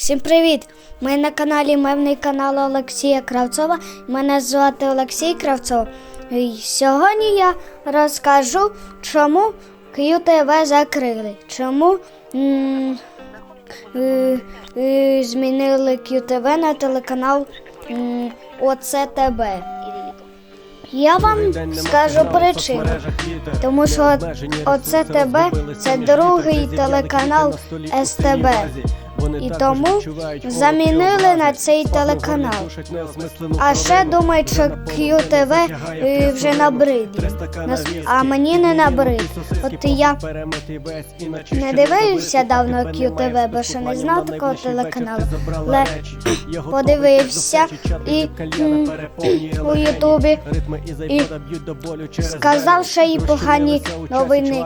Всім привіт! Ми на каналі Мевний канал Олексія Кравцова. Мене звати Олексій Кравцов. І сьогодні я розкажу, чому QTV закрили. Чому м, е, е, змінили QTV на телеканал м, ОЦТБ. Я вам скажу причину. Тому що ОЦТБ це другий телеканал СТБ. І тому замінили на цей телеканал. А ще думають, що QTV вже набридло. А мені не набрид. От я не дивився давно QTV, бо ще не знав такого телеканалу. Але подивився і у Ютубі і сказав ще й погані новини.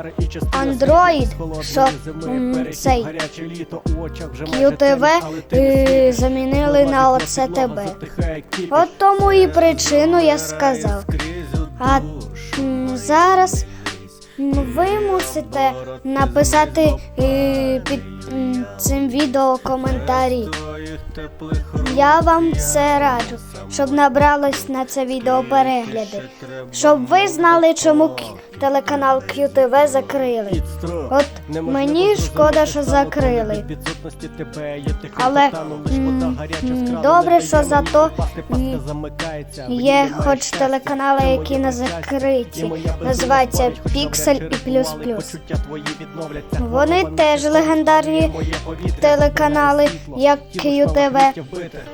Android, що цей QTV е, замінили на ОЦТБ. От тому і причину я сказав. А зараз ви мусите написати е, під цим відео коментарі. Я вам це раджу, щоб набралось на це відео перегляди. Щоб ви знали, чому телеканал QTV закрили. От мені шкода, що закрили. Але м, добре, що зато є хоч телеканали, які не закриті. Називаються Піксель і Плюс Плюс. Вони теж легендарні телеканали, як QTV.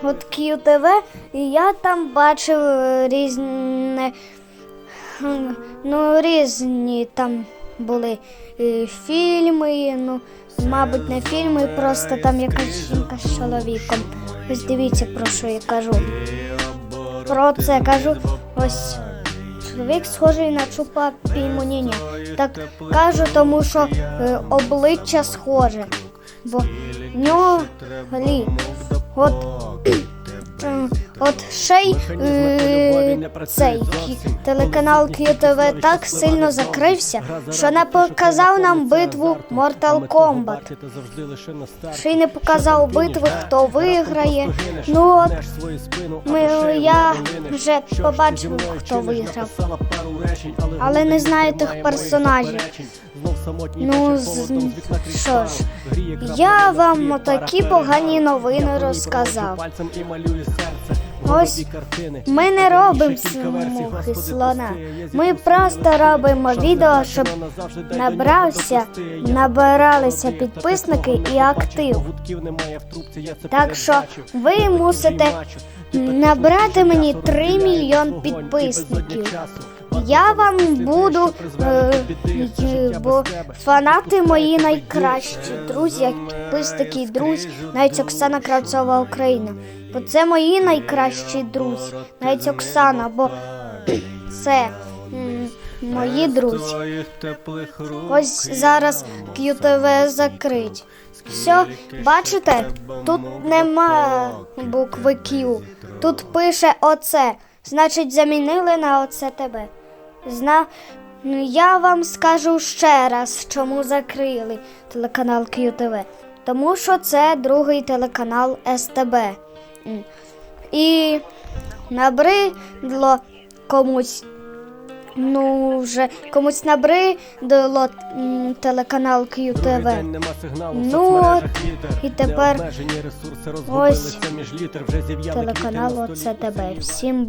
От QTV, і я там бачив е, різне, м, ну, різні там були е, фільми, ну, мабуть, не фільми, просто там якась жінка з чоловіком. Ось дивіться, про що я кажу. Про це кажу. Ось чоловік схожий на чупа піймоніня. Так кажу, тому що е, обличчя схоже. Бо в нього. От, от ще й е, цей телеканал QTV так сильно закрився, що не показав нам битву Mortal Kombat. Ще й не показав битви, хто виграє. Ну от ми, я вже побачив, хто виграв. Але не знаю тих персонажів. Ну, з- що ж, я вам отакі погані новини розказав. Ось Ми не робимо мухи слона. Ми просто робимо відео, щоб набрався, набиралися підписники і актив. Так що ви мусите набрати мені 3 мільйон підписників. Я вам буду, е, бо фанати мої найкращі друзі, як підписники друзі, навіть Оксана Кравцова Україна. Бо це мої найкращі друзі, навіть Оксана, бо це мої друзі. Ось зараз QTV закрить. Все, бачите, тут нема букви Q. Тут пише оце. Значить, замінили на оце тебе. Зна... Ну, я вам скажу ще раз, чому закрили телеканал QTV. Тому що це другий телеканал СТБ. І набридло комусь. Ну, вже комусь набридло телеканал QTV. Ну от, і тепер ось ось Телеканал ОЦТБ. Всім бу-